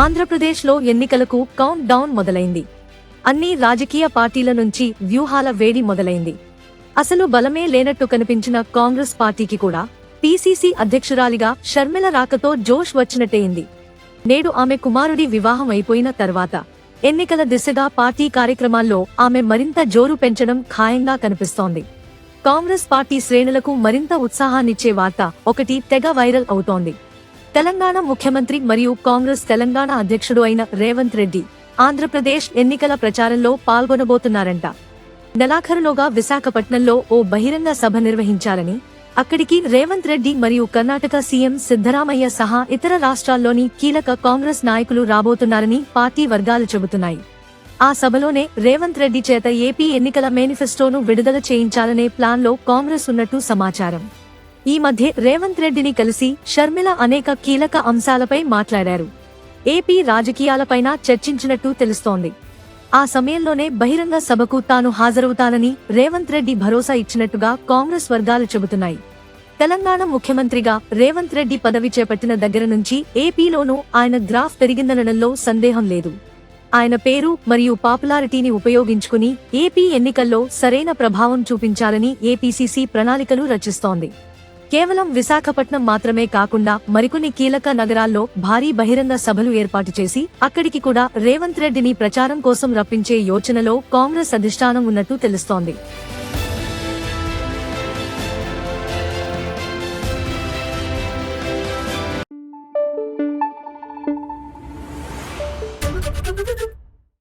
ఆంధ్రప్రదేశ్లో ఎన్నికలకు count down మొదలైంది. అన్ని రాజకీయ పార్టీల నుంచి వ్యూహాల వేడి మొదలైంది. అసలు బలమే లేనట్టు కనిపించిన కాంగ్రెస్ పార్టీకి కూడా పీసీసీ అధ్యక్షురాలిగా షర్మిల రాకతో జోష్ వచ్చినట్టయింది నేడు ఆమె కుమారుడి వివాహం అయిపోయిన తర్వాత ఎన్నికల దిశగా పార్టీ కార్యక్రమాల్లో ఆమె మరింత జోరు పెంచడం ఖాయంగా కనిపిస్తోంది. కాంగ్రెస్ పార్టీ శ్రేణులకు మరింత ఉత్సాహాన్నిచ్చే వార్త ఒకటి తెగ వైరల్ అవుతోంది. తెలంగాణ ముఖ్యమంత్రి మరియు కాంగ్రెస్ తెలంగాణ అధ్యక్షుడు అయిన రేవంత్ రెడ్డి ఆంధ్రప్రదేశ్ ఎన్నికల ప్రచారంలో పాల్గొనబోతున్నారంట. నెలాఖరులోగా విశాఖపట్నంలో ఓ బహిరంగ సభ నిర్వహించాలని అక్కడికి రేవంత్ రెడ్డి మరియు కర్ణాటక సీఎం సిద్ధరామయ్య సహా ఇతర రాష్ట్రాల్లోని కీలక కాంగ్రెస్ నాయకులు రాబోతున్నారని పార్టీ వర్గాలు చెబుతున్నాయి. ఆ సభలోనే రేవంత్ రెడ్డి చేత ఏపీ ఎన్నికల మేనిఫెస్టోను విడుదల చేయించాలనే ప్లాన్లో కాంగ్రెస్ ఉన్నట్టు సమాచారం. ఈ మధ్య రేవంత్ రెడ్డిని కలిసి షర్మిల అనేక కీలక అంశాలపై మాట్లాడారు. ఏపీ రాజకీయాలపైన చర్చించినట్టు తెలుస్తోంది. ఆ సమయంలోనే బహిరంగ సభకు తాను హాజరవుతానని రేవంత్ రెడ్డి భరోసా ఇచ్చినట్టుగా కాంగ్రెస్ వర్గాలు చెబుతున్నాయి. తెలంగాణ ముఖ్యమంత్రిగా రేవంత్ రెడ్డి పదవి చేపట్టిన దగ్గర నుంచి ఏపీలోనూ ఆయన గ్రాఫ్ పెరిగిందనడంలో సందేహం లేదు. ఆయన పేరు మరియు పాపులారిటీని ఉపయోగించుకుని ఏపీ ఎన్నికల్లో సరైన ప్రభావం చూపించాలని ఏపీసీసీ ప్రణాళికలు రచిస్తోంది. కేవలం విశాఖపట్నం మాత్రమే కాకుండా మరికొన్ని కీలక నగరాల్లో భారీ బహిరంగ సభలు ఏర్పాటు చేసి అక్కడికి కూడా రేవంత్ రెడ్డిని ప్రచారం కోసం రప్పించే యోచనలో కాంగ్రెస్ అధిష్టానం ఉన్నట్టు తెలుస్తోంది.